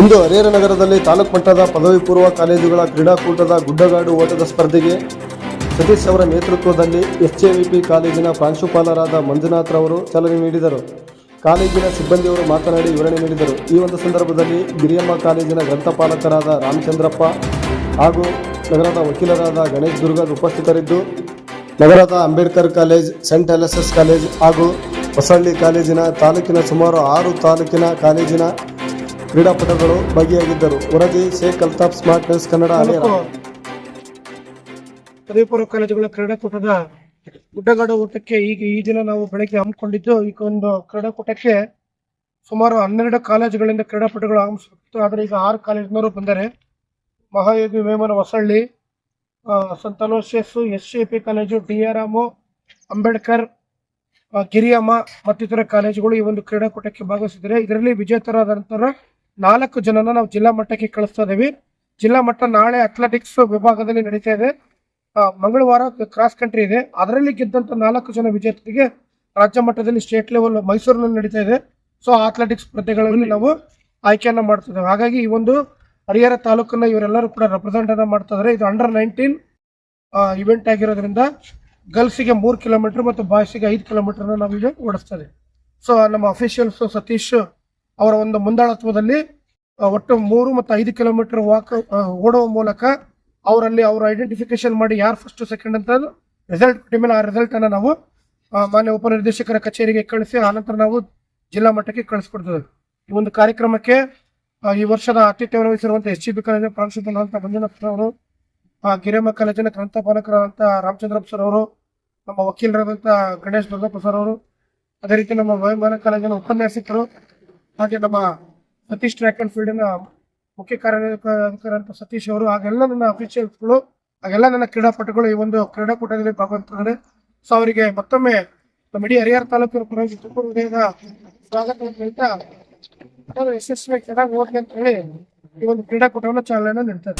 ಇಂದು ಹರಿಹರ ನಗರದಲ್ಲಿ ತಾಲೂಕು ಮಟ್ಟದ ಪದವಿ ಪೂರ್ವ ಕಾಲೇಜುಗಳ ಕ್ರೀಡಾಕೂಟದ ಗುಡ್ಡಗಾಡು ಓಟದ ಸ್ಪರ್ಧೆಗೆ ಸತೀಶ್ ಅವರ ನೇತೃತ್ವದಲ್ಲಿ ಎಚ್ಎವಿಪಿ ಕಾಲೇಜಿನ ಪ್ರಾಂಶುಪಾಲರಾದ ಮಂಜುನಾಥ್ ರವರು ಚಾಲನೆ ನೀಡಿದರು. ಕಾಲೇಜಿನ ಸಿಬ್ಬಂದಿಯವರು ಮಾತನಾಡಿ ವಿವರಣೆ ನೀಡಿದರು. ಈ ಒಂದು ಸಂದರ್ಭದಲ್ಲಿ ಗಿರಿಯಮ್ಮ ಕಾಲೇಜಿನ ಗ್ರಂಥಪಾಲಕರಾದ ರಾಮಚಂದ್ರಪ್ಪ ಹಾಗೂ ನಗರದ ವಕೀಲರಾದ ಗಣೇಶ್ ದುರ್ಗದ್ ಉಪಸ್ಥಿತರಿದ್ದು, ನಗರದ Ambedkar college, saint LSS college ಹಾಗೂ ಹೊಸಳ್ಳಿ ಕಾಲೇಜಿನ ತಾಲೂಕಿನ ಸುಮಾರು ಆರು ತಾಲೂಕಿನ ಕಾಲೇಜಿನ ಕ್ರೀಡಾಪಟುಗಳು ಭಾಗಿಯಾಗಿದ್ದರು. ವರದಿ ಶೇಖ್ ಅಲ್ತಾಫ್ ಸ್ಮಾರ್ಟ್ ನ್ಯೂಸ್ ಕನ್ನಡ ಪದವಿಪೂರ್ವ ಪದವಿ ಪೂರ್ವ ಕಾಲೇಜುಗಳ ಕ್ರೀಡಾಕೂಟದ ಗುಡ್ಡಗಾಡು ಊಟಕ್ಕೆ ಈಗ ಈ ದಿನ ನಾವು ಬೆಳಗ್ಗೆ ಹಮ್ಮಿಕೊಂಡಿದ್ದು, ಈಗ ಒಂದು ಕ್ರೀಡಾಕೂಟಕ್ಕೆ ಸುಮಾರು ಹನ್ನೆರಡು ಕಾಲೇಜುಗಳಿಂದ ಕ್ರೀಡಾಪಟುಗಳು ಆಗಮಿಸಿತ್ತು ಆದರೆ ಈಗ ಆರು ಕಾಲೇಜಿನವರು ಬಂದರೆ, ಮಹಾಯೋಗಿ ವೇಮನ ಹೊಸಳ್ಳಿ ಸಂತ S C P college, D R M Ambedkar Giriyamma ಮತ್ತಿತರ ಕಾಲೇಜುಗಳು ಈ ಒಂದು ಕ್ರೀಡಾಕೂಟಕ್ಕೆ ಭಾಗವಹಿಸಿದರೆ ಇದರಲ್ಲಿ ವಿಜೇತರಾದ ನಂತರ ನಾಲ್ಕು ಜನನ ನಾವು ಜಿಲ್ಲಾ ಮಟ್ಟಕ್ಕೆ ಕಳಿಸ್ತಾ ಇದ್ದೀವಿ ಜಿಲ್ಲಾ ಮಟ್ಟ ನಾಳೆ ಅಥ್ಲೆಟಿಕ್ಸ್ ವಿಭಾಗದಲ್ಲಿ ನಡೀತಾ ಇದೆ. ಮಂಗಳವಾರ ಕ್ರಾಸ್ ಕಂಟ್ರಿ ಇದೆ. ಅದರಲ್ಲಿ ಗೆದ್ದಂತ ನಾಲ್ಕು ಜನ ವಿಜೇತರಿಗೆ ರಾಜ್ಯ ಮಟ್ಟದಲ್ಲಿ ಸ್ಟೇಟ್ ಲೆವೆಲ್ ಮೈಸೂರಿನಲ್ಲಿ ನಡೀತಾ ಇದೆ. ಸೊ ಅಥ್ಲೆಟಿಕ್ಸ್ ಸ್ಪರ್ಧೆಗಳಲ್ಲಿ ನಾವು ಆಯ್ಕೆಯನ್ನ ಮಾಡ್ತಿದ್ದೇವೆ ಹಾಗಾಗಿ ಈ ಒಂದು ಹರಿಹರ ತಾಲೂಕನ್ನ ಇವರೆಲ್ಲರೂ ಕೂಡ ರೆಪ್ರೆಸೆಂಟ್ ಅನ್ನ ಮಾಡ್ತಾ ಇದು ಅಂಡರ್ ನೈನ್ಟೀನ್ ಇವೆಂಟ್ ಆಗಿರೋದ್ರಿಂದ ಗರ್ಲ್ಸಿಗೆ ಮೂರು ಕಿಲೋಮೀಟರ್ ಮತ್ತು ಬಾಯ್ಸಿಗೆ ಐದು ಕಿಲೋಮೀಟರ್ನ ನಾವು ಓಡಿಸ್ತಾ ಇದ್ದೀವಿ ಸೊ ನಮ್ಮ ಅಫಿಷಿಯಲ್ಸ್ ಸತೀಶ್ ಅವರ ಒಂದು ಮುಂದಾಳತ್ವದಲ್ಲಿ ಒಟ್ಟು ಮೂರು ಮತ್ತು ಐದು ಕಿಲೋಮೀಟರ್ ವಾಕ್ ಓಡುವ ಮೂಲಕ ಅವರಲ್ಲಿ ಅವರು ಐಡೆಂಟಿಫಿಕೇಶನ್ ಮಾಡಿ ಯಾರು ಫಸ್ಟ್ ಸೆಕೆಂಡ್ ಅಂತ ರಿಸಲ್ಟ್ ಕೊಟ್ಟ ಮೇಲೆ ಆ ರಿಸಲ್ಟನ್ನು ನಾವು ಮಾನ್ಯ ಉಪನಿರ್ದೇಶಕರ ಕಚೇರಿಗೆ ಕಳಿಸಿ ಆನಂತರ ನಾವು ಜಿಲ್ಲಾ ಮಟ್ಟಕ್ಕೆ ಕಳಿಸ್ಕೊಡ್ತೇವೆ. ಈ ಒಂದು ಕಾರ್ಯಕ್ರಮಕ್ಕೆ ಈ ವರ್ಷದ ಆತಿಥ್ಯವನ್ನು ವಹಿಸಿರುವಂತಹ ಎಸ್ ಜಿ ಬಿ ಕಾಲೇಜಿನ ಪ್ರಾಂಶುಪಾಲರಂತ ಮಂಜುನಾಥ್ ಅವರು ಗಿರಿಯಮ್ಮ ಕಾಲೇಜಿನ ಗ್ರಂಥಪಾಲಕರಾದಂಥ ರಾಮಚಂದ್ರಪ್ಪ ಸರ್ ಅವರು, ನಮ್ಮ ವಕೀಲರಾದಂಥ ಗಣೇಶ್ ದುರ್ಗಪ್ಪ ಸರ್ ಅವರು, ಅದೇ ರೀತಿ ನಮ್ಮ ವಯಮಾನ ಕಾಲೇಜಿನ ಉಪನ್ಯಾಸಕರು ಹಾಗೆ ನಮ್ಮ ಸತೀಶ್ ಟ್ರ್ಯಾಕ್ ಅಂಡ್ ಫೀಲ್ಡಿನ ಮುಖ್ಯ ಕಾರ್ಯಕರ್ತ ಸತೀಶ್ ಅವರು ಹಾಗೆಲ್ಲ ನನ್ನ ಅಫಿಷಿಯಲ್ಸ್ಗಳು, ಹಾಗೆಲ್ಲ ನನ್ನ ಕ್ರೀಡಾಪಟುಗಳು ಈ ಒಂದು ಕ್ರೀಡಾಕೂಟದಲ್ಲಿ ಭಾಗವಹಿಸ್ತಾರೆ ಸೊ ಅವರಿಗೆ ಮತ್ತೊಮ್ಮೆ ನಮ್ಮ ಇಡೀ ಹರಿಹರ ತಾಲೂಕಿನ ಪರವಾಗಿ ಹೇಳ್ತಾ ಅವರು ಯಶಸ್ವಿ ಚೆನ್ನಾಗಿ ಓದ್ಲಿ ಅಂತ ಹೇಳಿ ಈ ಒಂದು ಕ್ರೀಡಾಕೂಟವನ್ನು ಚಾಲನೆ ನೀಡ್ತಾರೆ